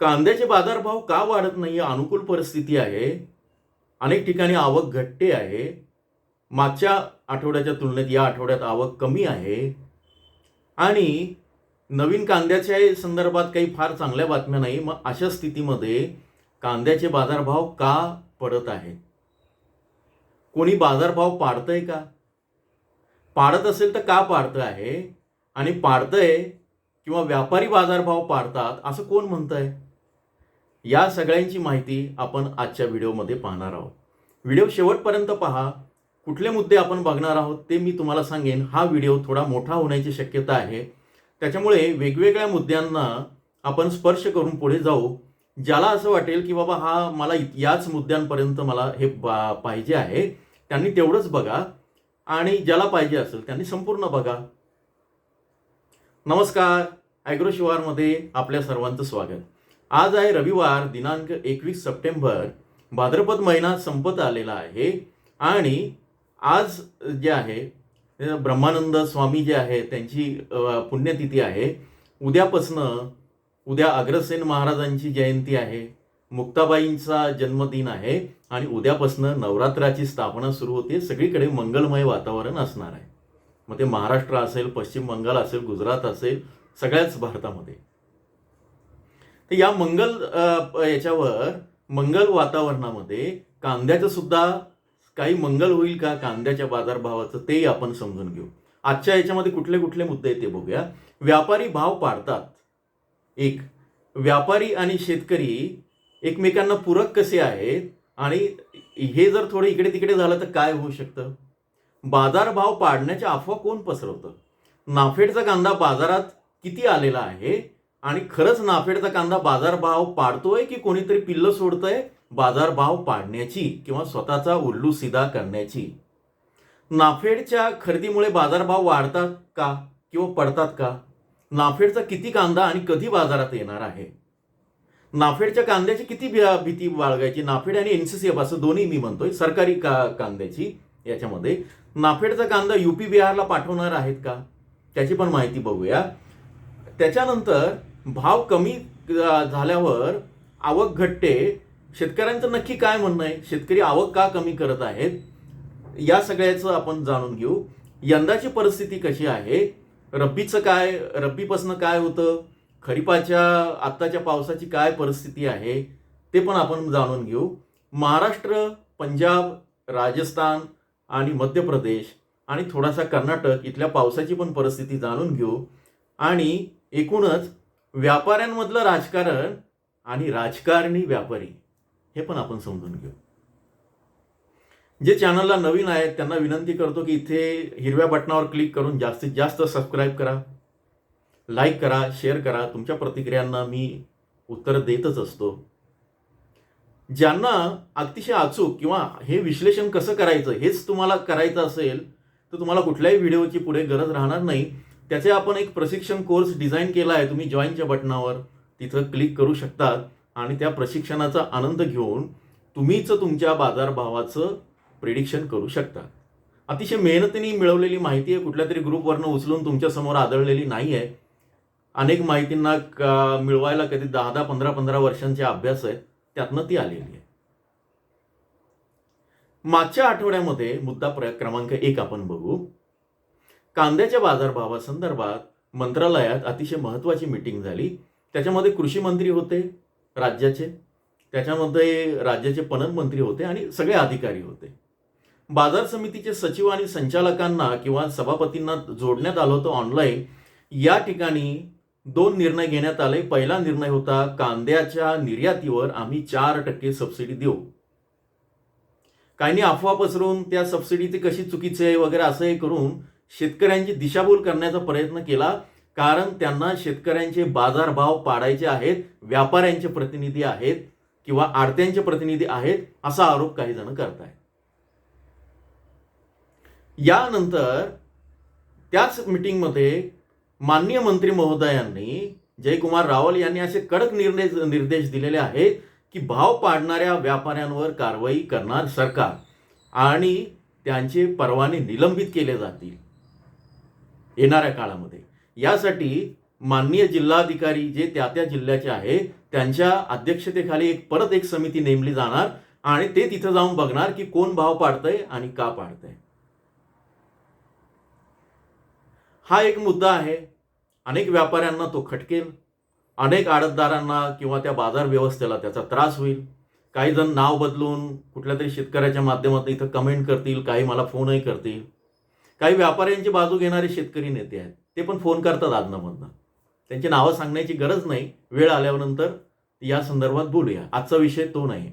कांद्याचे बाजारभाव का वाढत नाही अनुकूल परिस्थिती आहे. अनेक ठिकाणी आवक घटते आहे. मागच्या आठवड्याच्या तुलनेत या आठवड्यात आवक कमी आहे. आणि नवीन कांद्याच्या संदर्भात काही फार चांगल्या बातम्या नाही मग अशा स्थितीमध्ये कांद्याचे बाजारभाव का पडत आहेत? कोणी बाजारभाव पाडतंय का? पाडत असेल तर का पाडतं आहे? आणि पाडतंय किंवा व्यापारी बाजारभाव पाडतात असं कोण म्हणतंय? या सगळ्यांची माहिती आपण आजच्या व्हिडिओमध्ये पाहणार आहोत. व्हिडिओ शेवटपर्यंत पहा. कुठले मुद्दे आपण बघणार आहोत ते मी तुम्हाला सांगेन. हा व्हिडिओ थोडा मोठा होण्याची शक्यता आहे. त्याच्यामुळे वेगवेगळ्या मुद्द्यांना आपण स्पर्श करून पुढे जाऊ. ज्याला असं वाटेल की बाबा हा मला याच मुद्द्यांपर्यंत मला हे बा- पाहिजे आहे त्यांनी तेवढंच बघा. आणि ज्याला पाहिजे असेल त्यांनी संपूर्ण बघा. नमस्कार. ॲग्रो शिवारमध्ये आपल्या सर्वांचं स्वागत. आज आहे रविवार दिनांक एकवीस सप्टेंबर. भाद्रपद महिना संपत आलेला आहे आणि आज जे आहे ब्रह्मानंद स्वामी जे आहे त्यांची पुण्यतिथी आहे. उद्यापासनं उद्या अग्रसेन महाराजांची जयंती आहे. मुक्ताबाईंचा जन्मदिन आहे आणि उद्यापासनं नवरात्राची स्थापना सुरू होते. सगळीकडे मंगलमय वातावरण असणार आहे. मग ते महाराष्ट्र असेल पश्चिम बंगाल असेल गुजरात असेल सगळ्याच भारतामध्ये. तर या मंगल याच्यावर मंगल वातावरणामध्ये कांद्याचं सुद्धा काही मंगल होईल का कांद्याच्या बाजारभावाचं तेही आपण समजून घेऊ. आजच्या याच्यामध्ये कुठले कुठले मुद्दे आहेत ते बघूया. व्यापारी भाव पाडतात. एक व्यापारी आणि शेतकरी एकमेकांना पूरक कसे आहेत? आणि हे जर थोडं इकडे तिकडे झालं तर काय होऊ शकतं? बाजारभाव पाडण्याच्या अफवा कोण पसरवतं? नाफेडचा कांदा बाजारात किती आलेला आहे? आणि खरंच नाफेडचा कांदा बाजारभाव पाडतोय की कोणीतरी पिल्लं सोडतंय? बाजारभाव पाडण्याची किंवा स्वतःचा उल्लू सिधा करण्याची. नाफेडच्या खरेदीमुळे बाजारभाव वाढतात का किंवा पडतात का? नाफेडचा किती कांदा आणि कधी बाजारात येणार आहे? नाफेडच्या कांद्याची किती भीती बाळगायची? नाफेड आणि एन सी सी एफ असं दोन्ही मी म्हणतोय सरकारी का कांद्याची याच्यामध्ये. नाफेडचा कांदा युपी बिहारला पाठवणार आहेत का? त्याची पण माहिती बघूया. त्याच्यानंतर भाव कमी झाल्यावर आवक घटते. शेतकऱ्यांचं नक्की काय म्हणणं आहे? शेतकरी आवक का कमी करत आहेत? या सगळ्याचं आपण जाणून घेऊ. यंदाची परिस्थिती कशी आहे? रब्बीचं काय रब्बीपासनं काय होतं? खरीपाच्या आत्ताच्या पावसाची काय परिस्थिती आहे? ते पण आपण जाणून घेऊ. महाराष्ट्र पंजाब राजस्थान आणि मध्य प्रदेश आणि थोडासा कर्नाटक इथल्या पावसाची पण परिस्थिती जाणून घेऊ. आणि एकूणच व्यापाऱ्यांमधलं राजकारण आणि राजकारणी व्यापारी हे पण आपण समजून घेऊ. जे चॅनलला नवीन आहेत त्यांना विनंती करतो की इथे हिरव्या बटनावर क्लिक करून जास्तीत जास्त सबस्क्राईब करा लाईक करा शेअर करा. तुमच्या प्रतिक्रियांना मी उत्तर देतच असतो. ज्यांना अतिशय अचूक किंवा हे विश्लेषण कसं करायचं हेच तुम्हाला करायचं असेल तर तुम्हाला कुठल्याही व्हिडिओची पुढे गरज राहणार नाही. त्याचे आपण एक प्रशिक्षण कोर्स डिझाईन केला आहे. तुम्ही जॉईनच्या बटनावर तिथं क्लिक करू शकतात आणि त्या प्रशिक्षणाचा आनंद घेऊन तुम्हीच तुमच्या बाजारभावाचं प्रिडिक्शन करू शकता. अतिशय मेहनतीने मिळवलेली माहिती आहे. कुठल्या तरी ग्रुपवरनं उचलून तुमच्यासमोर आदळलेली नाही आहे. अनेक माहितींना का मिळवायला कधी दहा दहा पंधरा पंधरा वर्षांचे अभ्यास आहेत. त्यातनं ती आलेली आहे. मागच्या आठवड्यामध्ये मुद्दा प्र क्रमांक एक आपण बघू. कांद्याच्या बाजारभावासंदर्भात मंत्रालयात अतिशय महत्त्वाची मीटिंग झाली. त्याच्यामध्ये कृषी मंत्री होते राज्याचे. त्याच्यामध्ये राज्याचे पणन मंत्री होते आणि सगळे अधिकारी होते. बाजार समितीचे सचिव आणि संचालकांना किंवा सभापतींना जोडण्यात आलं होतं ऑनलाईन. या ठिकाणी दोन निर्णय घेण्यात आले. पहिला निर्णय होता कांद्याच्या निर्यातीवर आम्ही चार टक्के सबसिडी देऊ. काहींनी अफवा पसरून त्या सबसिडी ते कशी चुकीचे वगैरे असं हे करून शेतकऱ्यांची दिशाभूल करण्याचा प्रयत्न केला कारण त्यांना शेतकऱ्यांचे बाजारभाव पाडायचे आहेत व्यापाऱ्यांचे प्रतिनिधी आहेत किंवा आडत्यांचे प्रतिनिधी आहेत असा आरोप काही जण करतायत. यानंतर त्याच मिटिंगमध्ये माननीय मंत्री महोदयांनी जयकुमार रावल यांनी असे कडक निर्देश निर्देश दिलेले आहेत की भाव पाडणाऱ्या व्यापाऱ्यांवर कारवाई करणार सरकार आणि त्यांचे परवाने निलंबित केले जातील. येणाऱ्या काळामध्ये. यासाठी माननीय जिल्हाधिकारी जे त्या त्या जिल्ह्याचे आहे त्यांच्या अध्यक्षतेखाली एक परत एक समिती नेमली जाणार आणि ते तिथं जाऊन बघणार की कोण भाव पाडतंय आणि का पाडतंय. हा एक मुद्दा आहे. अनेक व्यापाऱ्यांना तो खटकेल. अनेक आडतदारांना किंवा त्या बाजार व्यवस्थेला त्याचा त्रास होईल. काही जण नाव बदलून कुठल्या तरी शेतकऱ्याच्या माध्यमातून इथं कमेंट करतील काही मला फोनही करतील. काही व्यापाऱ्यांची बाजू घेणारे शेतकरी नेते आहेत. ते पण फोन करतात आदनामधनं. त्यांची नावं सांगण्याची गरज नाही. वेळ आल्यानंतर या संदर्भात बोलूया. आजचा विषय तो नाही.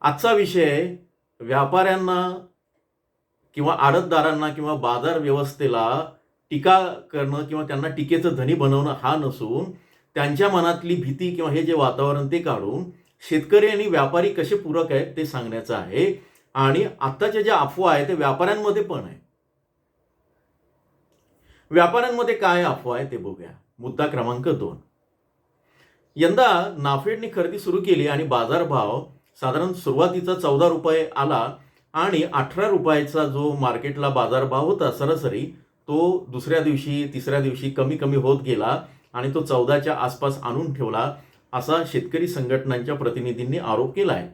आजचा विषय व्यापाऱ्यांना किंवा आडतदारांना किंवा बाजार व्यवस्थेला टीका करणं किंवा त्यांना टीकेचं धनी बनवणं हा नसून त्यांच्या मनातली भीती किंवा हे जे वातावरण ते काढून शेतकरी आणि व्यापारी कसे पूरक आहेत ते सांगण्याचं आहे. आणि आत्ताच्या ज्या अफवा आहे ते व्यापाऱ्यांमध्ये पण आहे. व्यापाऱ्यांमध्ये काय अफवा आहे ते बघूया. मुद्दा क्रमांक दोन. यंदा नाफेडने खरेदी सुरू केली आणि बाजारभाव साधारण सुरुवातीचा चौदा रुपये आला आणि अठरा रुपयाचा जो मार्केटला बाजारभाव होता सरासरी तो दुसऱ्या दिवशी तिसऱ्या दिवशी कमी कमी होत गेला आणि तो चौदाच्या आसपास आणून ठेवला असा शेतकरी संघटनांच्या प्रतिनिधींनी आरोप केला आहे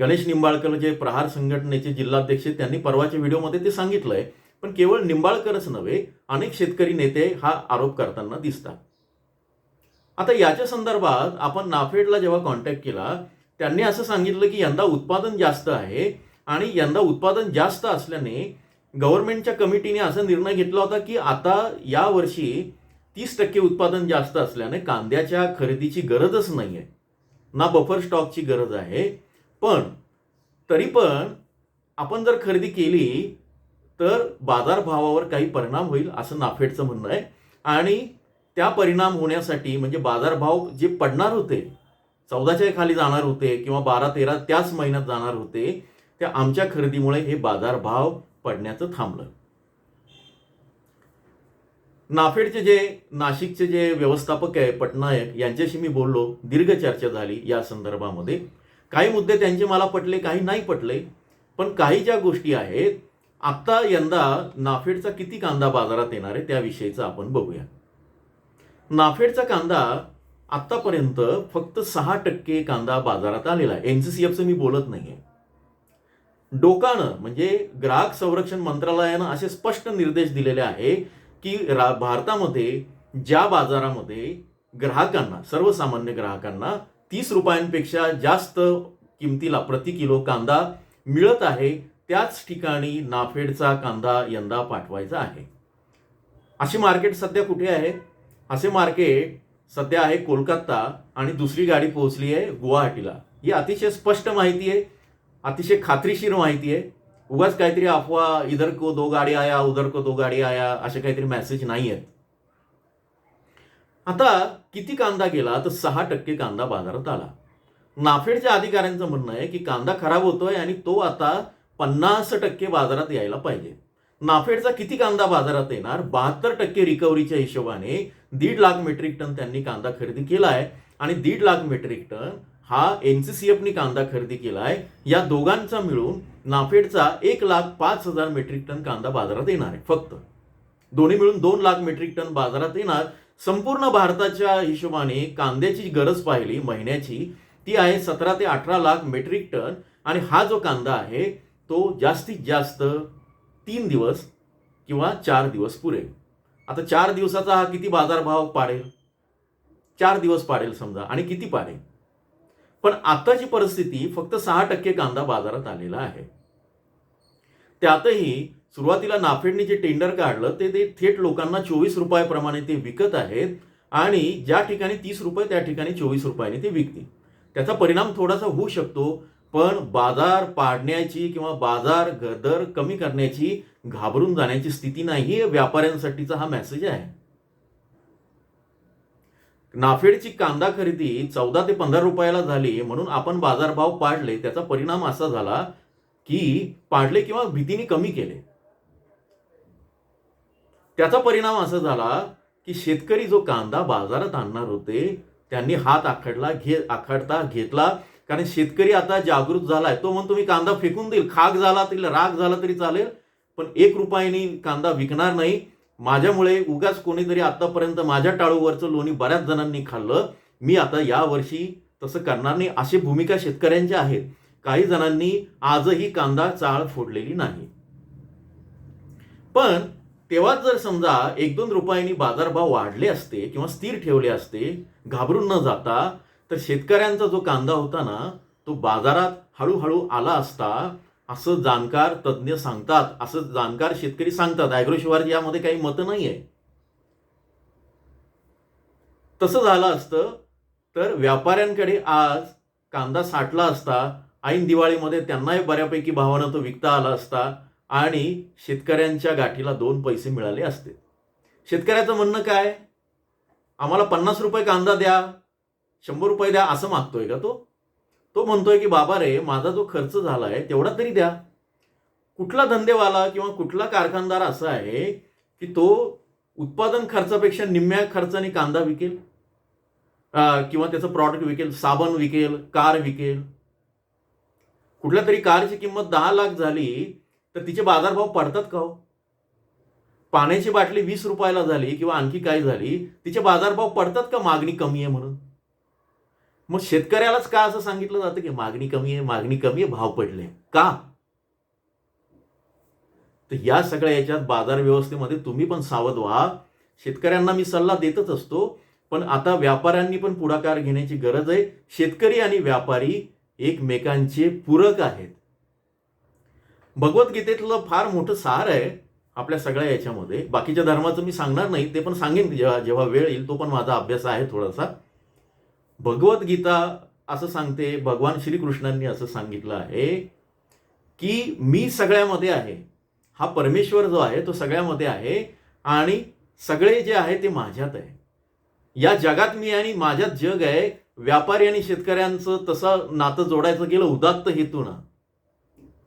गणेश निंबाळकर जे प्रहार संघटनेचे जिल्हाध्यक्ष त्यांनी परवाच्या व्हिडिओमध्ये ते सांगितलंय. पण केवळ निंबाळकरच नव्हे अनेक शेतकरी नेते हा आरोप करताना दिसतात. आता याच्या संदर्भात आपण नाफेडला जेव्हा कॉन्टॅक्ट केला त्यांनी असं सांगितलं की यंदा उत्पादन जास्त आहे आणि यंदा उत्पादन जास्त असल्याने गव्हर्नमेंटच्या कमिटीने असा निर्णय घेतला होता की आता या वर्षी तीस टक्के उत्पादन जास्त असल्याने कांद्याच्या खरेदीची गरजच नाही आहे ना बफर स्टॉकची गरज आहे पण तरी पण आपण जर खरेदी केली तर बाजारभावावर काही परिणाम होईल असं नाफेडचं म्हणणं आहे. आणि त्या परिणाम होण्यासाठी म्हणजे बाजारभाव जे पडणार होते चौदाच्या खाली जाणार होते किंवा बारा तेरा त्याच महिन्यात जाणार होते त्या आमच्या खरेदीमुळे हे बाजारभाव पडण्याचं थांबलं. नाफेडचे जे नाशिकचे जे व्यवस्थापक आहे पटनायक यांच्याशी मी बोललो दीर्घ चर्चा झाली या संदर्भामध्ये. काही मुद्दे त्यांचे मला पटले काही नाही पटले पण काही ज्या गोष्टी आहेत आत्ता यंदा नाफेडचा किती कांदा बाजारात येणार आहे त्याविषयीचं आपण बघूया. नाफेडचा कांदा आत्तापर्यंत फक्त सहा टक्के कांदा बाजारात आलेला आहे. एन सी सी एफचं मी बोलत नाहीये. डोकानं म्हणजे ग्राहक संरक्षण मंत्रालयानं असे स्पष्ट निर्देश दिलेले आहे की रा भारतामध्ये ज्या बाजारामध्ये ग्राहकांना सर्वसामान्य ग्राहकांना तीस रुपयांपेक्षा जास्त किमतीला प्रति किलो कांदा मिळत आहे. त्याच ठिकाणी नाफेडचा कांदा यंदा पाठवायचा आहे. अशी मार्केट सध्या कुठे आहे? असे मार्केट सध्या आहे कोलकाता आणि दुसरी गाडी पोहोचली आहे गुवाहाटीला. ही अतिशय स्पष्ट माहिती आहे. अतिशय खात्रीशीर माहिती आहे. उगाच काहीतरी अफवा इधर को दो गाडी आया उधर को दो गाडी आया असे काहीतरी मेसेज नाही आहेत आता किती कांदा गेला तर सहा टक्के कांदा बाजारात आला. नाफेडच्या अधिकाऱ्यांचं म्हणणं आहे की कांदा खराब होतोय आणि तो आता पन्नास टक्के बाजारात यायला पाहिजे. नाफेडचा किती कांदा बाजारात येणार? बहात्तर टक्के रिकव्हरीच्या हिशोबाने दीड लाख मेट्रिक टन त्यांनी कांदा खरेदी केला आहे आणि दीड लाख मेट्रिक टन हा एन सी सी एफनी कांदा खरेदी केला आहे या दोघांचा मिळून नाफेडचा एक लाख पाच हजार मेट्रिक टन कांदा बाजारात येणार आहे फक्त. दोन्ही मिळून दोन लाख मेट्रिक टन बाजारात येणार. संपूर्ण भारताच्या हिशोबाने कांद्याची गरज पाहिली महिन्याची ती आहे सतरा ते अठरा लाख मेट्रिक टन आणि हा जो कांदा आहे तो जास्तीत जास्त तीन दिवस किंवा चार दिवस पुरेल. आता चार दिवसाचा हा किती बाजारभाव पाडेल? चार दिवस पाडेल समजा आणि किती पाडेल? पण आताची परिस्थिती फक्त सहा टक्के कांदा बाजारात आलेला आहे. त्यातही सुरुवातीला नाफेडने जे टेंडर काढलं ते ते थेट लोकांना चोवीस रुपयाप्रमाणे ते विकत आहेत आणि ज्या ठिकाणी तीस रुपये त्या ठिकाणी चोवीस रुपयाने ते विकतील. त्याचा परिणाम थोडासा होऊ शकतो पण बाजार पाडण्याची किंवा बाजार दर कमी करण्याची घाबरून जाण्याची स्थिती नाही व्यापाऱ्यांसाठीचा हा मेसेज आहे. नाफेडची कांदा खरेदी चौदा ते पंधरा रुपयाला झाली म्हणून आपण बाजारभाव पाडले. त्याचा परिणाम असा झाला की पाडले किंवा भीतीने कमी केले. त्याचा परिणाम असा झाला की शेतकरी जो कांदा बाजारात आणणार होते त्यांनी हात आखडला घे आखडता घेतला. कारण शेतकरी आता जागृत झालाय. तो म्हणतो मी कांदा फेकून देईल. खाक झाला तरी राग झाला तरी चालेल. पण एक रुपयाने कांदा विकणार नाही. माझ्यामुळे उगाच कोणीतरी आतापर्यंत माझ्या टाळूवरचं लोणी बऱ्याच जणांनी खाल्लं. मी आता यावर्षी तसं करणार नाही. अशी भूमिका शेतकऱ्यांच्या आहेत काही जणांनी आजही कांदा चाळ फोडलेली नाही. पण तेव्हाच जर समजा एक दोन रुपयांनी बाजारभाव वाढले असते किंवा स्थिर ठेवले असते घाबरून न जाता तर शेतकऱ्यांचा जो कांदा होता ना तो बाजारात हळूहळू आला असता असं जाणकार तज्ज्ञ सांगतात असं जाणकार शेतकरी सांगतात. अॅग्रोशिवार यामध्ये काही मतं नाही आहे तसं झालं असतं तर व्यापाऱ्यांकडे आज कांदा साठला असता ऐन दिवाळीमध्ये त्यांनाही बऱ्यापैकी भावानं तो विकता आला असता आणि शेतकऱ्यांच्या गाठीला दोन पैसे मिळाले असते. शेतकऱ्याचं म्हणणं काय? आम्हाला पन्नास रुपये कांदा द्या शंभर रुपये द्या असं मागतोय का तो? तो म्हणतोय की बाबा रे माझा जो खर्च झाला आहे तेवढा तरी द्या. कुठला धंदेवाला किंवा कुठला कारखानदार असा आहे की तो उत्पादन खर्चापेक्षा निम्म्या खर्चाने कांदा विकेल? किंवा त्याचं प्रॉडक्ट विकेल साबण विकेल कार विकेल? कुठल्या तरी कारची किंमत दहा लाख झाली तर तिचे बाजारभाव पडतात का हो? पाण्याची बाटली वीस रुपयाला झाली किंवा आणखी काय झाली तिचे बाजारभाव पडतात का? मागणी कमी आहे म्हणून. मग शेतकऱ्यालाच का असं सांगितलं जातं की मागणी कमी आहे मागणी कमी आहे भाव पडले? का? तर या सगळ्या याच्यात बाजार व्यवस्थेमध्ये तुम्ही पण सावध व्हा. शेतकऱ्यांना मी सल्ला देतच असतो पण आता व्यापाऱ्यांनी पण पुढाकार घेण्याची गरज आहे. शेतकरी आणि व्यापारी एकमेकांचे पूरक आहेत. भगवद्गीतेतलं फार मोठं सार आहे आपल्या सगळ्या याच्यामध्ये. बाकीच्या धर्माचं मी सांगणार नाही ते पण सांगेन जेव्हा जेव्हा वेळ येईल तो पण माझा अभ्यास आहे थोडासा. भगवद्गीता असं सांगते भगवान श्रीकृष्णांनी असं सांगितलं आहे की मी सगळ्यामध्ये आहे. हा परमेश्वर जो आहे तो सगळ्यामध्ये आहे आणि सगळे जे आहे ते माझ्यात आहे. या जगात मी आणि माझ्यात जग आहे व्यापारी आणि शेतकऱ्यांचं तसं नातं जोडायचं गेलं उदात्त हेतू ना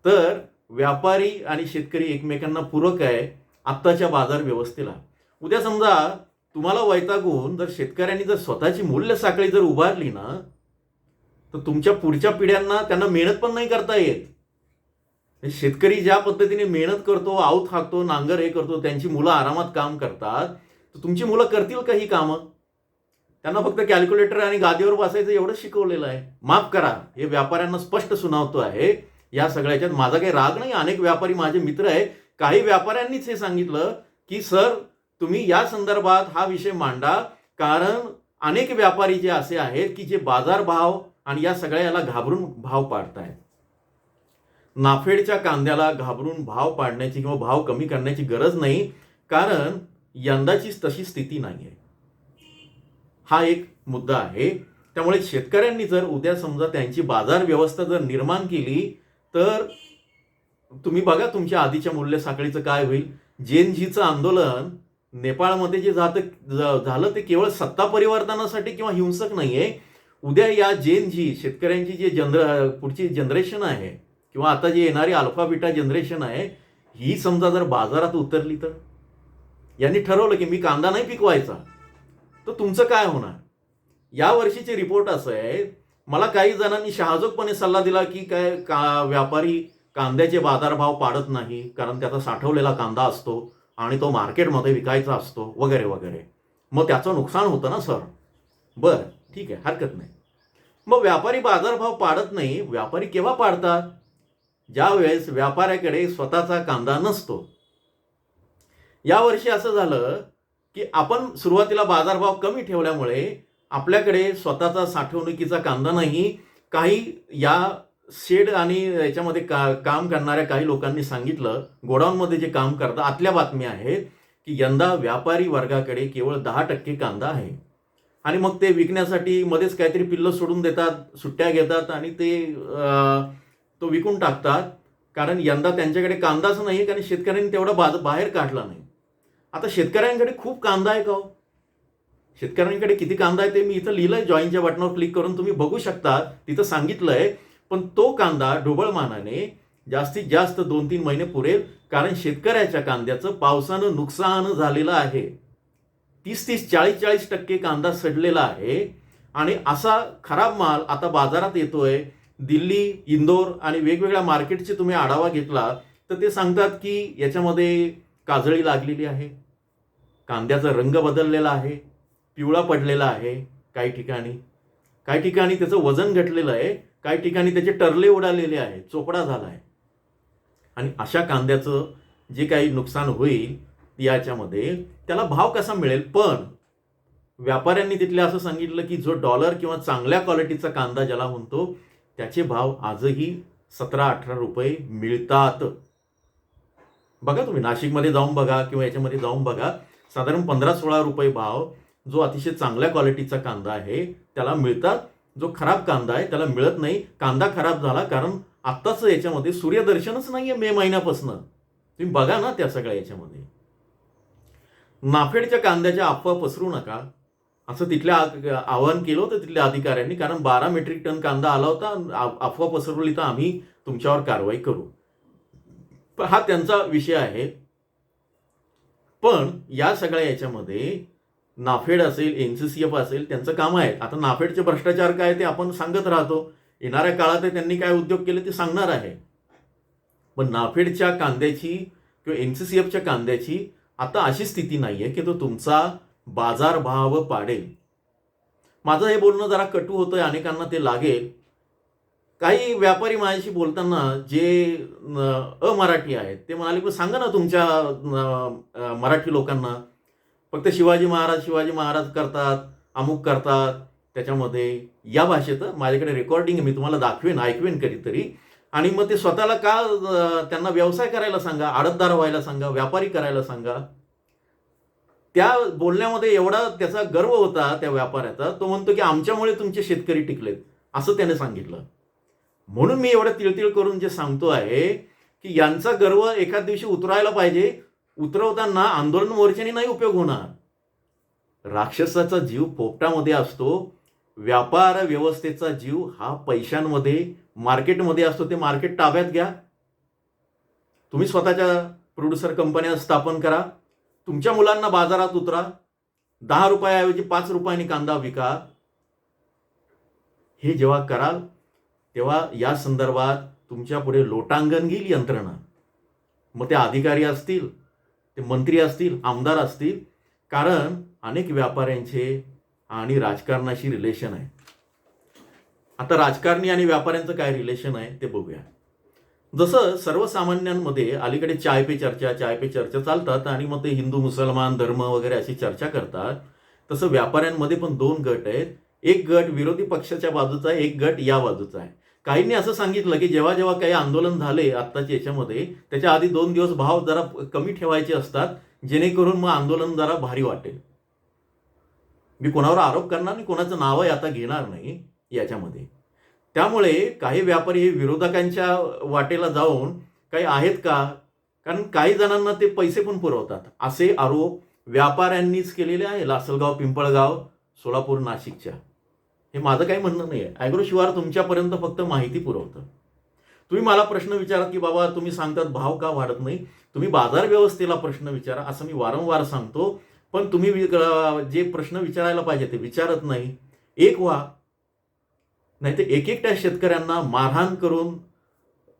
तर व्यापारी आणि शेतकरी एकमेकांना पूरक आहे आत्ताच्या बाजार व्यवस्थेला. उद्या समजा तुम्हाला वैतागून जर शेतकऱ्यांनी जर स्वतःची मूल्य साखळी जर उभारली ना तर तुमच्या पुढच्या पिढ्यांना त्यांना मेहनत पण नाही करता येत. शेतकरी ज्या पद्धतीने मेहनत करतो आऊत हाकतो नांगर हे करतो त्यांची मुलं आरामात काम करतात तर तुमची मुलं करतील का ही कामं? त्यांना फक्त कॅल्क्युलेटर आणि गादीवर बसायचं एवढंच शिकवलेलं आहे. माफ करा हे व्यापाऱ्यांना स्पष्ट सुनावतो आहे. या सगळ्याच्यात माझा काही राग नाही अनेक व्यापारी माझे मित्र आहे काही व्यापाऱ्यांनीच हे सांगितलं की सर तुम्ही या संदर्भात हा विषय मांडा कारण अनेक व्यापारी जे असे आहेत की जे बाजार भाव आणि या सगळ्या याला घाबरून भाव पाडतायत. नाफेडच्या कांद्याला घाबरून भाव पाडण्याची किंवा भाव कमी करण्याची गरज नाही कारण यंदाचीच तशी स्थिती नाही आहे हा एक मुद्दा आहे. त्यामुळे शेतकऱ्यांनी जर उद्या समजा त्यांची बाजार व्यवस्था जर निर्माण केली तर तुम्ही बघा तुमच्या आधीच्या मूल्य साखळीचं काय होईल. जेन जीचं आंदोलन नेपाळमध्ये जे जातं झालं ते केवळ सत्ता परिवर्तनासाठी किंवा हिंसक नाहीये. उद्या या जेन जी शेतकऱ्यांची जी जनर पुढची जनरेशन आहे किंवा आता जी येणारी अल्फाबिटा जनरेशन आहे ही समजा जर बाजारात उतरली तर? यांनी ठरवलं की मी कांदा नाही पिकवायचा. तर तुमचं काय होणार? या वर्षीचे रिपोर्ट असं आहे मला काही जणांनी शहाजोगपणे सल्ला दिला की काय का व्यापारी कांद्याचे बाजारभाव पाडत नाही कारण त्याचा साठवलेला कांदा असतो आणि तो मार्केटमध्ये विकायचा असतो वगैरे वगैरे. मग त्याचं नुकसान होतं ना सर? बरं ठीक आहे हरकत नाही. मग व्यापारी बाजारभाव पाडत नाही व्यापारी केव्हा पाडतात? ज्या वेळेस व्यापाऱ्याकडे स्वतःचा कांदा नसतो. यावर्षी असं झालं की आपण सुरुवातीला बाजारभाव कमी ठेवल्यामुळे आपल्याकडे स्वतःचा साठवणुकीचा कांदा नाही काही या शेड आणि याच्यामध्ये का काम करणाऱ्या काही लोकांनी सांगितलं गोडाऊनमध्ये जे काम करतात आतल्या बातम्या आहेत की यंदा व्यापारी वर्गाकडे केवळ दहा टक्के कांदा आहे. आणि मग ते विकण्यासाठी मध्येच काहीतरी पिल्लं सोडून देतात सुट्ट्या घेतात आणि ते तो विकून टाकतात. कारण यंदा त्यांच्याकडे कांदाच नाही कारण शेतकऱ्यांनी तेवढा बाज बाहेर काढला नाही. आता शेतकऱ्यांकडे खूप कांदा आहे का हो? शेतकऱ्यांकडे किती कांदा आहे ते मी इथं लिहिलंय जॉईनच्या बटनावर क्लिक करून तुम्ही बघू शकता तिथं सांगितलंय पण तो कांदा ढोबळमानाने जास्तीत जास्त दोन तीन महिने पुरेल कारण शेतकऱ्याच्या कांद्याचं पावसानं नुकसान झालेलं आहे. तीस तीस चाळीस चाळीस टक्के कांदा सडलेला आहे आणि असा खराब माल आता बाजारात येतोय दिल्ली इंदोर आणि वेगवेगळ्या मार्केटचे तुम्ही आढावा घेतला तर ते सांगतात की याच्यामध्ये काजळी लागलेली आहे कांद्याचा रंग बदललेला आहे पिवळा पडलेला आहे काही ठिकाणी. काही ठिकाणी त्याचं वजन घटलेलं आहे काही ठिकाणी त्याचे टरले उडालेले आहे चोपडा झाला आहे. आणि अशा कांद्याचं जे काही नुकसान होईल याच्यामध्ये त्याला भाव कसा मिळेल? पण व्यापाऱ्यांनी तिथले असं सांगितलं की जो डॉलर किंवा चांगल्या क्वालिटीचा कांदा ज्याला म्हणतो त्याचे भाव आजही सतरा अठरा रुपये मिळतात. बघा तुम्ही नाशिकमध्ये जाऊन बघा किंवा याच्यामध्ये जाऊन बघा साधारण पंधरा सोळा रुपये भाव जो अतिशय चांगल्या क्वालिटीचा कांदा आहे त्याला मिळतात. जो खराब कांदा आहे त्याला मिळत नाही. कांदा खराब झाला कारण आत्ताच याच्यामध्ये सूर्यदर्शनच नाहीये मे महिन्यापासून. तुम्ही बघा ना त्या सगळ्या याच्यामध्ये. नाफेडच्या कांद्याच्या अफवा पसरू नका. असं तिथल्या आवाहन केलं होतं तिथल्या अधिकाऱ्यांनी कारण बारा मेट्रिक टन कांदा आला होता अफवा पसरवली तर आम्ही तुमच्यावर कारवाई करू. हा त्यांचा विषय आहे. पण या सगळ्या याच्यामध्ये नाफेड असेल एन सी सी एफ असेल त्यांचं काम आहे. आता नाफेडचे भ्रष्टाचार काय ते आपण सांगत राहतो. येणाऱ्या काळात त्यांनी काय उद्योग केले ते सांगणार आहे. पण नाफेडच्या कांद्याची किंवा एन सी सी एफच्या कांद्याची आता अशी स्थिती नाही आहे की तो तुमचा बाजारभाव पाडेल. माझं हे बोलणं जरा कटू होतं अनेकांना ते लागेल. काही व्यापारी माझ्याशी बोलताना जे अमराठी आहेत ते म्हणाले पण सांगा ना तुमच्या मराठी लोकांना फक्त शिवाजी महाराज शिवाजी महाराज करतात अमुक करतात. त्याच्यामध्ये या भाषेत माझ्याकडे रेकॉर्डिंग मी तुम्हाला दाखवेन ऐकवेन कधीतरी. आणि मग ते स्वतःला का त्यांना व्यवसाय करायला सांगा आडतदार व्हायला सांगा व्यापारी करायला सांगा. त्या बोलण्यामध्ये एवढा त्याचा गर्व होता त्या व्यापाऱ्याचा. तो म्हणतो की आमच्यामुळे तुमचे शेतकरी टिकलेत असं त्याने सांगितलं. म्हणून मी एवढं तिळतिळ करून जे सांगतो आहे की यांचा गर्व एखाद दिवशी उतरायला पाहिजे उतरवताना आंदोलन मोर्चाने नाही उपयोग होणार. राक्षसाचा जीव पोपटामध्ये असतो व्यापार व्यवस्थेचा जीव हा पैशांमध्ये मार्केटमध्ये असतो. ते मार्केट ताब्यात घ्या. तुम्ही स्वतःच्या प्रोड्युसर कंपन्या स्थापन करा. तुमच्या मुलांना बाजारात उतरा. दहा रुपयाऐवजी पाच रुपयांनी कांदा विका. हे जेव्हा कराल तेव्हा या संदर्भात तुमच्यापुढे लोटांगण घेईल यंत्रणा. मग ते अधिकारी असतील ते मंत्री असतील आमदार असतील कारण अनेक व्यापाऱ्यांचे आणि राजकारणाशी रिलेशन आहे. आता राजकारणी आणि व्यापाऱ्यांचं काय रिलेशन आहे ते बघूया. जसं सर्वसामान्यांमध्ये अलीकडे चाय पे चर्चा चाय पे चर्चा चालतात आणि मग ते हिंदू मुसलमान धर्म वगैरे अशी चर्चा करतात. तसं व्यापाऱ्यांमध्ये पण दोन गट आहेत. एक गट विरोधी पक्षाच्या बाजूचा आहे एक गट या बाजूचा आहे. काहींनी असं सांगितलं की जेव्हा जेव्हा काही आंदोलन झाले आत्ताच्या याच्यामध्ये त्याच्या आधी दोन दिवस भाव जरा कमी ठेवायचे असतात जेणेकरून मग आंदोलन जरा भारी वाटेल. मी कोणावर आरोप करणार नाही कोणाचं नावही आता घेणार नाही याच्यामध्ये. त्यामुळे काही व्यापारी हे विरोधकांच्या वाटेला जाऊन काही आहेत का? कारण काही जणांना ते पैसे पण पुरवतात. असे आरोप व्यापाऱ्यांनीच केलेले आहे. लासलगाव पिंपळगाव सोलापूर नाशिकच्या. हे माझं काही म्हणणं नाही आहे ॲग्रो शिवार तुमच्यापर्यंत फक्त माहिती पुरवतं. तुम्ही मला प्रश्न विचारात की बाबा तुम्ही सांगतात भाव का वाढत नाही? तुम्ही बाजार व्यवस्थेला प्रश्न विचारा. असं मी वारंवार सांगतो. पण तुम्ही जे प्रश्न विचारायला पाहिजे ते विचारत नाही. एक व्हा. नाही तर एक एकट्या शेतकऱ्यांना मारहाण करून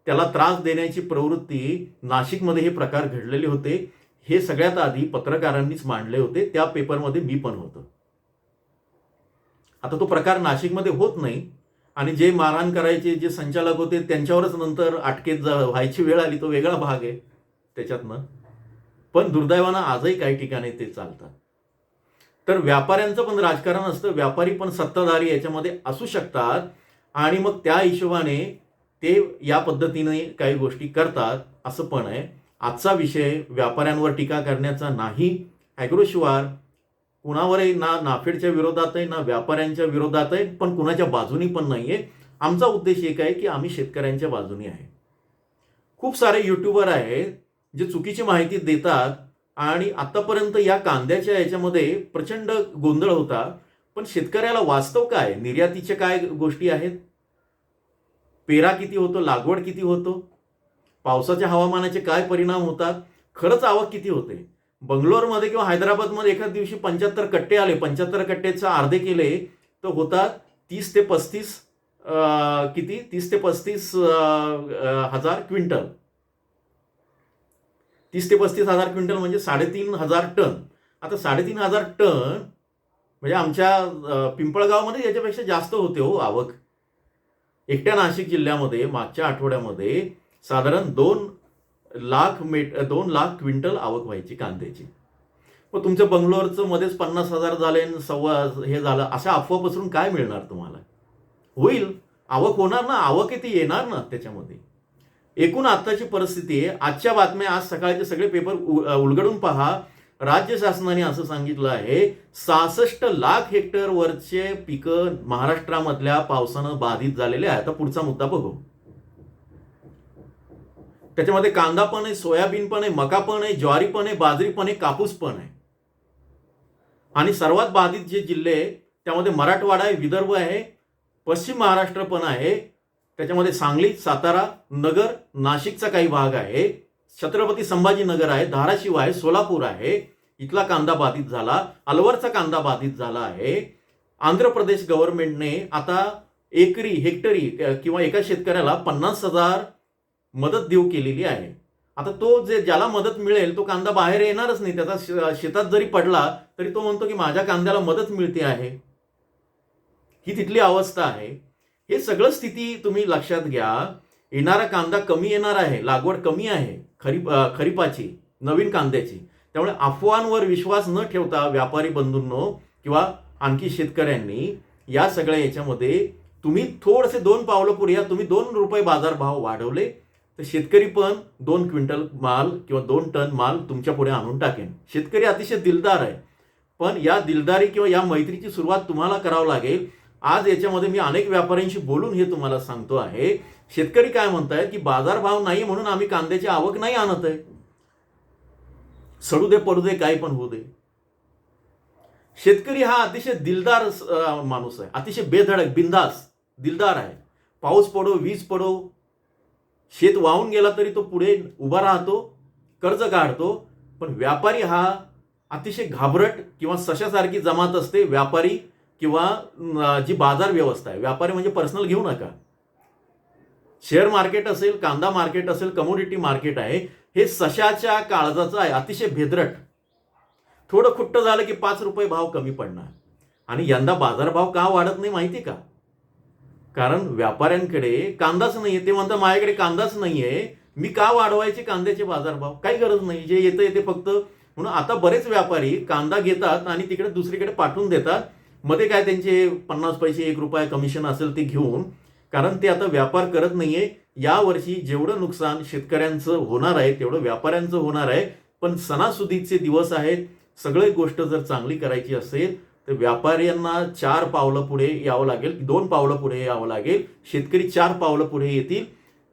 त्याला त्रास देण्याची प्रवृत्ती नाशिकमध्ये हे प्रकार घडलेले होते. हे सगळ्यात आधी पत्रकारांनीच मांडले होते. त्या पेपरमध्ये मी पण होतो. आता तो प्रकार नाशिकमध्ये होत नाही. आणि जे मारहाण करायचे जे संचालक होते त्यांच्यावरच नंतर अटकेत जा- व्हायची वेळ आली तो वेगळा भाग आहे त्याच्यातनं. पण दुर्दैवानं आजही काही ठिकाणी ते चालतात. तर व्यापाऱ्यांचं पण राजकारण असतं. व्यापारी पण सत्ताधारी याच्यामध्ये असू शकतात. आणि मग त्या हिशोबाने ते या पद्धतीने काही गोष्टी करतात असं पण आहे. आजचा विषय व्यापाऱ्यांवर टीका करण्याचा नाही. ॲग्रोशिवार कुणावरही ना नाफेडच्या विरोधात आहे ना व्यापाऱ्यांच्या विरोधात आहे पण कुणाच्या बाजूनी पण नाही आहे आमचा उद्देश एक आहे की आम्ही शेतकऱ्यांच्या बाजूनी आहे. खूप सारे युट्यूबर आहेत जे चुकीची माहिती देतात आणि आतापर्यंत या कांद्याच्या याच्यामध्ये प्रचंड गोंधळ होता. पण शेतकऱ्याला वास्तव काय? निर्यातीच्या काय गोष्टी आहेत? पेरा किती होतो? लागवड किती होतो? पावसाच्या हवामानाचे काय परिणाम होतात? खरंच आवक किती होते? बंगलोरमध्ये किंवा हैदराबादमध्ये एखाद दिवशी पंच्याहत्तर कट्टे आले पंच्याहत्तर कट्टेचं अर्धे केले तर होतात तीस ते पस्तीस किती? तीस ते पस्तीस हजार क्विंटल. तीस ते पस्तीस हजार क्विंटल म्हणजे साडेतीन हजार टन. आता साडेतीन हजार टन म्हणजे आमच्या पिंपळगावमध्ये याच्यापेक्षा जास्त होते हो आवक. एकट्या नाशिक जिल्ह्यामध्ये मागच्या आठवड्यामध्ये साधारण दोन लाख मेट दोन लाख क्विंटल आवक व्हायची कांद्याची. मग तुमच्या बंगलोरचं मध्येच पन्नास हजार झाले सव्वा हे झालं अशा अफवा पसरून काय मिळणार तुम्हाला? होईल. आवक होणार ना आवक ती येणार ना त्याच्यामध्ये. एकूण आत्ताची परिस्थिती आहे. आजच्या बातम्या आज सकाळचे सगळे पेपर उलगडून पहा. राज्य शासनाने असं सांगितलं आहे सहासष्ट लाख हेक्टर वरचे पिकं महाराष्ट्रामधल्या पावसानं बाधित झालेले आहे आता पुढचा मुद्दा बघू. त्याच्यामध्ये कांदा पण आहे सोयाबीन पण आहे मका पण आहे ज्वारी पण आहे बाजरी पण आहे कापूस पण आहे. आणि सर्वात बाधित जे जिल्हे आहे त्यामध्ये मराठवाडा आहे विदर्भ आहे पश्चिम महाराष्ट्र पण आहे. त्याच्यामध्ये सांगली सातारा नगर नाशिकचा काही भाग आहे. छत्रपती संभाजीनगर आहे धाराशिव आहे सोलापूर आहे. इथला कांदा बाधित झाला अलवरचा कांदा बाधित झाला आहे. आंध्र प्रदेश गव्हर्नमेंटने आता एकरी हेक्टरी किंवा एका शेतकऱ्याला पन्नास हजार मदत देऊ केलेली आहे. आता तो जे ज्याला मदत मिळेल तो कांदा बाहेर येणारच नाही. त्याचा शेतात जरी पडला तरी तो म्हणतो की माझ्या कांद्याला मदत मिळते आहे. ही तिथली अवस्था आहे. हे सगळं स्थिती तुम्ही लक्षात घ्या. येणारा कांदा कमी येणार आहे. लागवड कमी आहे. खरीप खरीपाची नवीन कांद्याची. त्यामुळे अफवांवर विश्वास न ठेवता व्यापारी बंधूंनो किंवा आणखी शेतकऱ्यांनी या सगळ्या याच्यामध्ये तुम्ही थोडेसे दोन पावलं पुढे या तुम्ही दोन रुपये बाजारभाव वाढवले. तर शेतकरी पण दोन क्विंटल माल किंवा दोन टन माल तुमच्यापुढे आणून टाकेन. शेतकरी अतिशय दिलदार आहे. पण या दिलदारी किंवा या मैत्रीची सुरुवात तुम्हाला करावं लागेल. आज याच्यामध्ये मी अनेक व्यापाऱ्यांशी बोलून हे तुम्हाला सांगतो आहे. शेतकरी काय म्हणतायत की बाजारभाव नाही म्हणून आम्ही कांद्याची आवक नाही आणत आहे. सडू दे पडू दे काही पण होऊ दे. शेतकरी हा अतिशय दिलदार माणूस आहे. अतिशय बेधडक बिंदास दिलदार आहे. पाऊस पडो वीज पडो शेत वाहून गेला तरी तो पुढे उभा राहतो कर्ज काढतो पण व्यापारी हा अतिशय घाबरट किंवा सशासारखी जमात असते. व्यापारी किंवा जी बाजार व्यवस्था आहे. व्यापारी म्हणजे पर्सनल घेऊ नका. शेअर मार्केट असेल कांदा मार्केट असेल कमोडिटी मार्केट आहे हे सशाच्या काळजाचं आहे. अतिशय भेदरट. थोडं खुट्ट झालं की पाच रुपये भाव कमी पडणार. आणि यंदा बाजारभाव का वाढत नाही माहिती का? कारण व्यापाऱ्यांकडे कांदाच नाहीये. ते म्हणतात माझ्याकडे कांदाच नाहीये. मी का वाढवायचे कांद्याचे बाजारभाव? काही गरज नाही. जे येतं येते फक्त. म्हणून आता बरेच व्यापारी कांदा घेतात आणि तिकडे दुसरीकडे पाठवून देतात. मध्ये काय त्यांचे पन्नास पैसे एक रुपया कमिशन असेल ते घेऊन. कारण ते आता व्यापार करत नाहीये. यावर्षी जेवढं नुकसान शेतकऱ्यांचं होणार आहे तेवढं व्यापाऱ्यांचं होणार आहे. पण सणासुदीचे दिवस आहेत. सगळे गोष्ट जर चांगली करायची असेल व्यापाऱ्यांना चार पावलं पुढे यावं लागेल दोन पावलं पुढे यावं लागेल शेतकरी चार पावलं पुढे येतील.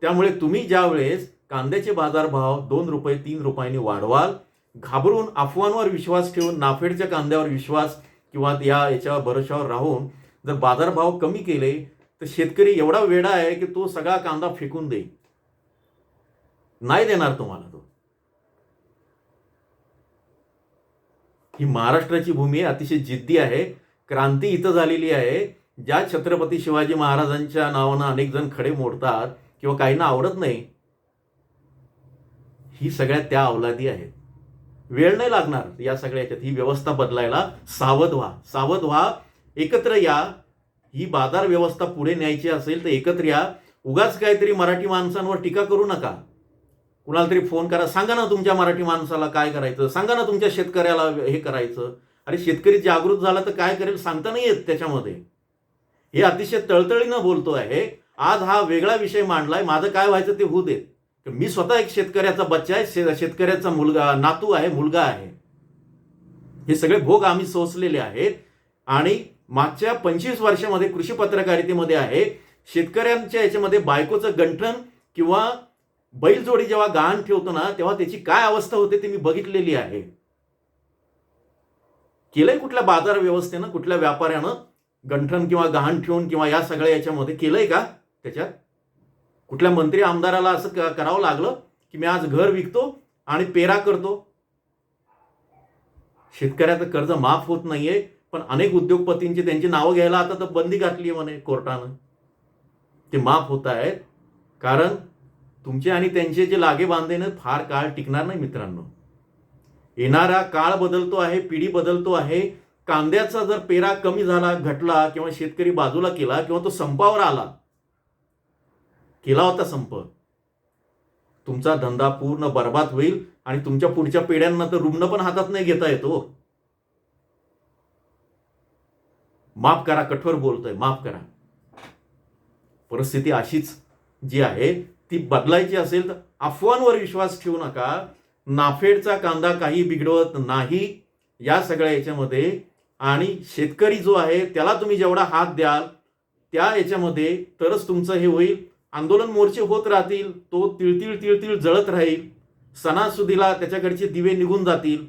त्यामुळे तुम्ही ज्या वेळेस कांद्याचे बाजारभाव दोन रुपये तीन रुपयांनी वाढवाल घाबरून अफवांवर विश्वास ठेवून नाफेडच्या कांद्यावर विश्वास किंवा या याच्या भरोशावर राहून जर बाजारभाव कमी केले तर शेतकरी एवढा वेडा आहे की तो सगळा कांदा फेकून देईल. नाही देणार तुम्हाला तो. ही महाराष्ट्राची भूमी आहे अतिशय जिद्दी आहे. क्रांती इथं झालेली आहे. ज्या छत्रपती शिवाजी महाराजांच्या नावानं अनेक जण खडे मोडतात किंवा काहींना आवडत नाही ही सगळ्या त्या अवलादी आहेत. वेळ नाही लागणार या सगळ्याच्यात ही व्यवस्था बदलायला सावध व्हा. सावध व्हा एकत्र या. ही बाजार व्यवस्था पुढे न्यायची असेल तर एकत्र या. उगाच काहीतरी मराठी माणसांवर टीका करू नका. कुणाला तरी फोन करा सांगा ना तुमच्या मराठी माणसाला काय करायचं सांगा ना तुमच्या शेतकऱ्याला हे करायचं. अरे शेतकरी जागृत झाला तर काय करेल सांगता नाही येत त्याच्यामध्ये. हे अतिशय तळतळीनं बोलतो आहे. आज हा वेगळा विषय मांडलाय माझं काय व्हायचं ते होऊ देत. मी स्वतः एक शेतकऱ्याचा बच्चा आहे शे- शेतकऱ्याचा मुलगा नातू आहे मुलगा आहे. हे सगळे भोग आम्ही सोसलेले आहेत. आणि मागच्या पंचवीस वर्षामध्ये कृषी पत्रकारितेमध्ये आहे शेतकऱ्यांच्या याच्यामध्ये बायकोचं गंठन किंवा बैलजोडी जेव्हा गहाण ठेवतो ना तेव्हा त्याची काय अवस्था होते ते मी बघितलेली आहे. केलंय कुठल्या बाजार व्यवस्थेनं कुठल्या व्यापाऱ्यानं गंठन किंवा गहाण ठेवून किंवा या सगळ्या याच्यामध्ये केलंय का त्याच्यात? कुठल्या मंत्री आमदाराला असं करावं लागलं की मी आज घर विकतो आणि पेरा करतो? शेतकऱ्याचं कर्ज माफ होत नाहीये पण अनेक उद्योगपतींची त्यांची नावं घ्यायला आता तर बंदी घातली आहे म्हणे कोर्टानं. ते माफ होत आहेत. कारण तुमचे आणि त्यांचे जे लागे बांधे ना फार काळ टिकणार नाही मित्रांनो. येणारा काळ बदलतो आहे पिढी बदलतो आहे. कांद्याचा जर पेरा कमी झाला घटला किंवा शेतकरी बाजूला केला किंवा तो संपावर आला केला होता संप तुमचा धंदा पूर्ण बर्बाद होईल आणि तुमच्या पुढच्या पिढ्यांना तर रुग्ण पण हातात नाही घेता येतो हो. माफ करा कठोर बोलतोय माफ करा. परिस्थिती अशीच जी आहे ती बदलायची असेल तर अफवांवर विश्वास ठेवू नका. नाफेडचा कांदा काही बिघडवत नाही या सगळ्या याच्यामध्ये. आणि शेतकरी जो आहे त्याला तुम्ही जेवढा हात द्याल त्या याच्यामध्ये तरच तुमचं हे होईल. आंदोलन मोर्चे होत राहतील तो तिळतिळ तिळतिळ जळत राहील. सणासुदीला त्याच्याकडचे दिवे निघून जातील.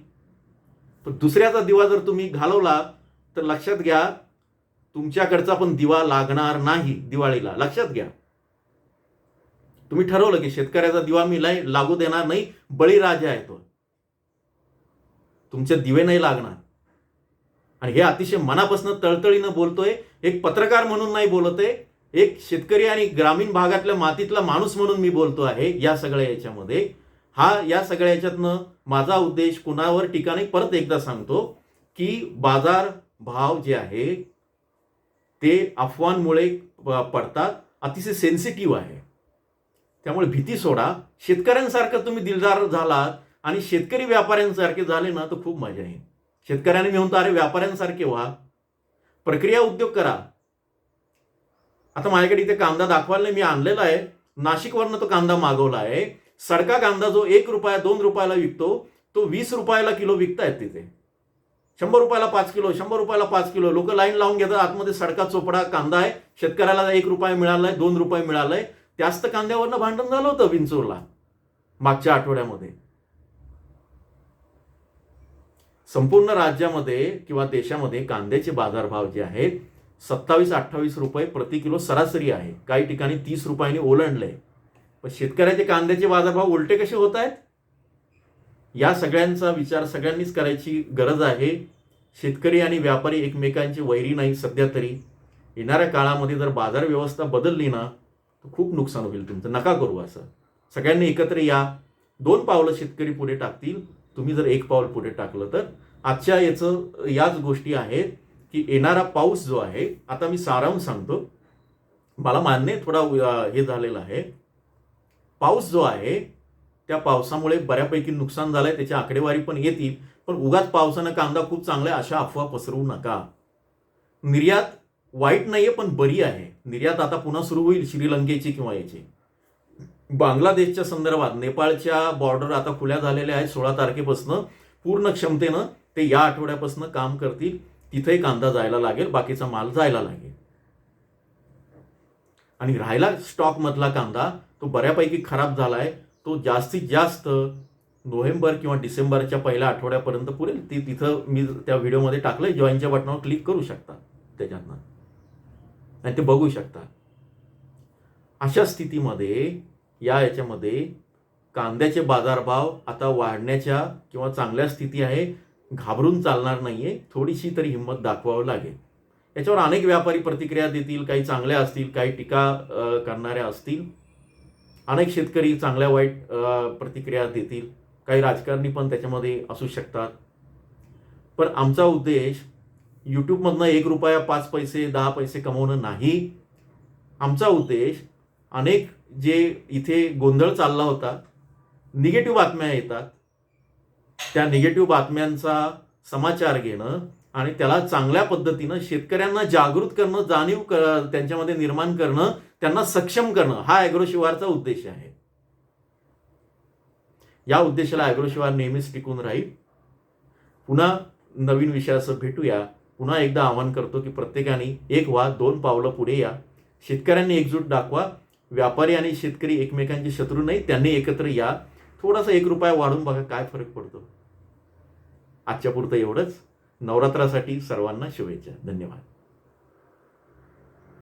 पण दुसऱ्याचा दिवा जर तुम्ही घालवला तर लक्षात घ्या तुमच्याकडचा पण दिवा लागणार नाही दिवाळीला. लक्षात घ्या. तुम्ही ठरवलं की शेतकऱ्याचा दिवा मी लाई लागू देणार नाही बळीराजा आहे तो. तुमचे दिवे नाही लागणार. आणि हे अतिशय मनापासून तळतळीनं बोलतोय एक पत्रकार म्हणून नाही बोलत आहे एक शेतकरी आणि ग्रामीण भागातल्या मातीतला माणूस म्हणून मी बोलतो आहे या सगळ्या याच्यामध्ये. हा या सगळ्या याच्यातनं माझा उद्देश कुणावर टीका नाही परत एकदा सांगतो की बाजार भाव जे आहे ते अफवांमुळे पडतात अतिशय सेन्सिटिव्ह आहे. त्यामुळे भीती सोडा. शेतकऱ्यांसारखं तुम्ही दिलदार झालात आणि शेतकरी व्यापाऱ्यांसारखे झाले ना तर खूप मजा येईल. शेतकऱ्यांनी मी म्हणतो अरे व्यापाऱ्यांसारखे व्हा. प्रक्रिया उद्योग करा. आता माझ्याकडे इथे कांदा दाखवायला नाही, मी आणलेला आहे. नाशिकवरनं तो कांदा मागवला आहे. सडका कांदा जो एक रुपया दोन रुपयाला विकतो तो वीस रुपयाला किलो विकतायत तिथे. शंभर रुपयाला पाच किलो शंभर रुपयाला पाच किलो. लोक लाईन लावून घेतात आतमध्ये सडका चोपडा कांदा आहे. शेतकऱ्याला एक रुपया मिळालाय दोन रुपये मिळालाय. जास्त कांद्यावरनं भांडण झालं होतं विंचूरला मागच्या आठवड्यामध्ये. संपूर्ण राज्यामध्ये किंवा देशामध्ये कांद्याचे बाजारभाव जे आहेत सत्तावीस अठ्ठावीस रुपये प्रति किलो सरासरी आहे. काही ठिकाणी तीस रुपयांनी ओलांडले पण शेतकऱ्याचे कांद्याचे बाजारभाव उलटे कसे होत आहेत? या सगळ्यांचा विचार सगळ्यांनीच करायची गरज आहे. शेतकरी आणि व्यापारी एकमेकांचे वैरी नाही सध्या तरी. येणाऱ्या काळामध्ये जर बाजार व्यवस्था बदलली ना खूप नुकसान होईल तुमचं. नका करू असं. सगळ्यांनी एकत्र या. दोन पावलं शेतकरी पुढे टाकतील. तुम्ही जर एक पाऊल पुढे टाकलं तर. आजच्या याचं याच गोष्टी आहेत की येणारा पाऊस जो आहे आता मी सारांश सांगतो. मला मान्य आहे, थोडा हे झालेला आहे. पाऊस जो आहे त्या पावसामुळे बऱ्यापैकी नुकसान झालंय त्याची आकडेवारी पण येतील. पण उगाच पावसानं कांदा खूप चांगला आहे अशा अफवा पसरवू नका. निर्यात वाईट नाहीये पण बरी आहे. निर्यात आता पुन्हा सुरू होईल श्रीलंकेची किंवा याची. बांगलादेशच्या संदर्भात नेपाळच्या बॉर्डर आता खुल्या झालेल्या आहेत सोळा तारखेपासून. पूर्ण क्षमतेनं ते या आठवड्यापासून काम करतील. तिथेही कांदा जायला लागेल बाकीचा माल जायला लागेल. आणि राहिला स्टॉक मधला कांदा तो बऱ्यापैकी खराब झालाय. तो जास्तीत जास्त नोव्हेंबर किंवा डिसेंबरच्या पहिल्या आठवड्यापर्यंत पुरेल. ती तिथं मी त्या व्हिडिओमध्ये टाकलंय जॉईनच्या बटनावर क्लिक करू शकता. त्याच्यातनं. आणि ते बघू शकता अशा स्थितीमध्ये या याच्यामध्ये कांद्याचे बाजारभाव आता वाढण्याच्या किंवा चांगल्या स्थिती आहे घाबरून चालणार नाहीये थोडीशी तरी हिंमत दाखवावं लागेल. याच्यावर अनेक व्यापारी प्रतिक्रिया देतील काही चांगल्या असतील काही टीका करणाऱ्या असतील. अनेक शेतकरी चांगल्या वाईट प्रतिक्रिया देतील. काही राजकारणी पण त्याच्यामध्ये असू शकतात. पण आमचा उद्देश यूट्यूबमधनं एक रुपया पाच पैसे दहा पैसे कमवणं नाही. आमचा उद्देश अनेक जे इथे गोंधळ चालला होता निगेटिव्ह बातम्या येतात. त्या निगेटिव्ह बातम्यांचा समाचार घेणं आणि त्याला चांगल्या पद्धतीनं शेतकऱ्यांना जागृत करणं जाणीव कर त्यांच्यामध्ये निर्माण करणं त्यांना सक्षम करणं हा ॲग्रोशिवारचा उद्देश आहे. या उद्देशाला ॲग्रोशिवार नेहमीच टिकून राहील. पुन्हा नवीन विषयासह भेटूया. पुन्हा एकदा आवाहन करतो की प्रत्येकाने एक व्हा दोन पावलं पुढे या. शेतकऱ्यांनी एकजूट दाखवा. व्यापारी आणि शेतकरी एकमेकांचे शत्रू नाही त्यांनी एकत्र या. थोडासा एक रुपया वाढून बघा काय फरक पडतो. आजच्या पुरतं एवढंच. नवरात्रासाठी सर्वांना शुभेच्छा. धन्यवाद.